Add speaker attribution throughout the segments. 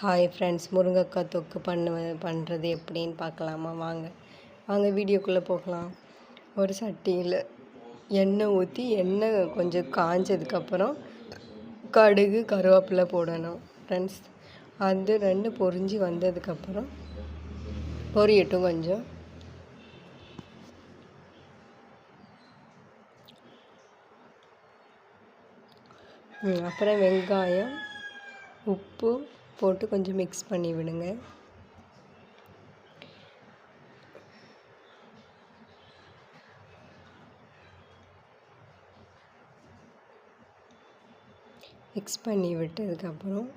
Speaker 1: Hi friends முருங்கைக்காய் தொக்கு பண்ணு பண்ணுறது எப்படின்னு பார்க்கலாமா? வாங்க. வாங்க வீடியோக்குள்ளே போகலாம். ஒரு சட்டியில் எண்ணெய் ஊற்றி எண்ணெய் கொஞ்சம் காஞ்சதுக்கப்புறம் கடுகு கருவேப்பிலை போடணும். ஃப்ரெண்ட்ஸ் அது ரெண்டு பொறிஞ்சு வந்ததுக்கப்புறம் பொரியட்டும் கொஞ்சம். அப்புறம் வெங்காயம் உப்பு போட்டு கொஞ்சம் மிக்ஸ் பண்ணி விடுங்க. மிக்ஸ் பண்ணி விட்டதுக்கப்புறம்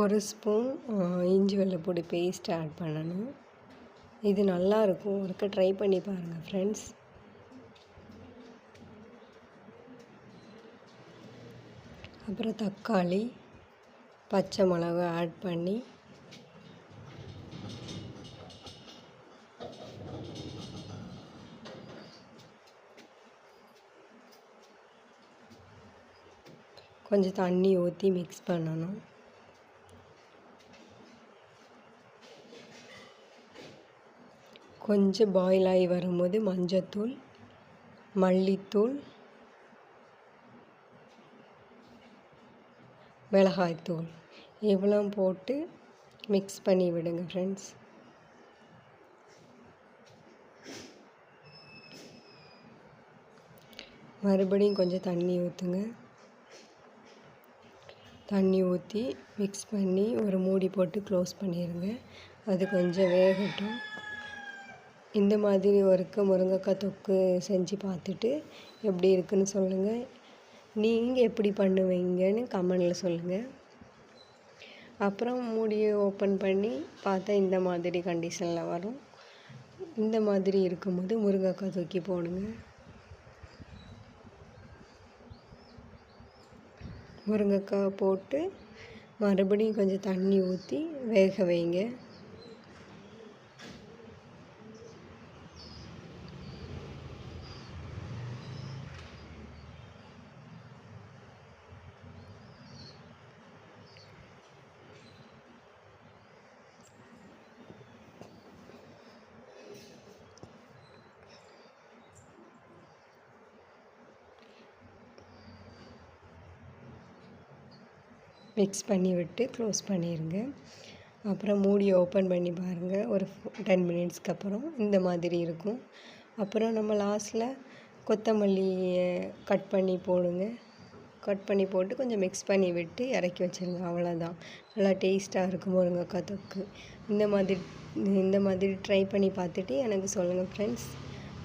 Speaker 1: ஒரு ஸ்பூன் இஞ்சி வெள்ளைப்பூடி பேஸ்ட் ஆட் பண்ணணும். இது நல்லாயிருக்கும். ஒருக்க ட்ரை பண்ணி பாருங்கள் ஃப்ரெண்ட்ஸ் அப்புறம் தக்காளி. பச்சை மிளகு ஆட் பண்ணி கொஞ்சம் தண்ணி ஊற்றி மிக்ஸ் பண்ணணும். கொஞ்சம் பாயில் ஆகி வரும்போது மஞ்சத்தூள் மல்லித்தூள் மிளகாய்த்தூள் இவ்வளோ போட்டு மிக்ஸ் பண்ணி விடுங்க ஃப்ரெண்ட்ஸ் மறுபடியும் கொஞ்சம் தண்ணி ஊற்றுங்க தண்ணி ஊற்றி மிக்ஸ் பண்ணி ஒரு மூடி போட்டு க்ளோஸ் பண்ணிடுங்க அது கொஞ்சம் வேகட்டும். இந்த மாதிரி ஒருக்க முருங்கைக்காய் தொக்கு செஞ்சு பார்த்துட்டு எப்படி இருக்குன்னு சொல்லுங்கள் நீங்கள் எப்படி பண்ணுவீங்கன்னு கமெண்டில் சொல்லுங்கள் அப்புறம் மூடியை ஓப்பன் பண்ணி பார்த்தா இந்த மாதிரி கண்டிஷனில் வரும். இந்த மாதிரி இருக்கும்போது முருங்கைக்காய் தூக்கி போடுங்க. முருங்கைக்காய் போட்டு மறுபடியும் கொஞ்சம் தண்ணி ஊற்றி வேக வைங்க. மிக்ஸ் பண்ணி விட்டு க்ளோஸ் பண்ணிடுங்க அப்புறம் மூடியை ஓப்பன் பண்ணி பாருங்கள் ஒரு டென் மினிட்ஸ்க்கு அப்புறம் இந்த மாதிரி இருக்கும். அப்புறம் நம்ம லாஸ்ட்டில் கொத்தமல்லியை கட் பண்ணி போடுங்க. கட் பண்ணி போட்டு கொஞ்சம் மிக்ஸ் பண்ணி விட்டு இறக்கி வச்சுருங்க. அவ்வளோதான் நல்லா டேஸ்ட்டாக இருக்கும் முருங்கைக்காய் தொக்கு. இந்த மாதிரி இந்த மாதிரி ட்ரை பண்ணி பார்த்துட்டு எனக்கு சொல்லுங்கள் ஃப்ரெண்ட்ஸ்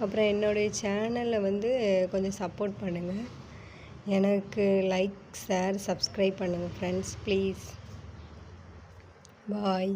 Speaker 1: அப்புறம் என்னுடைய சேனலில் வந்து கொஞ்சம் சப்போர்ட் பண்ணுங்கள் எனக்கு லைக் ஷேர் சப்ஸ்கிரைப் பண்ணுங்கள் ஃப்ரெண்ட்ஸ் ப்ளீஸ் பாய்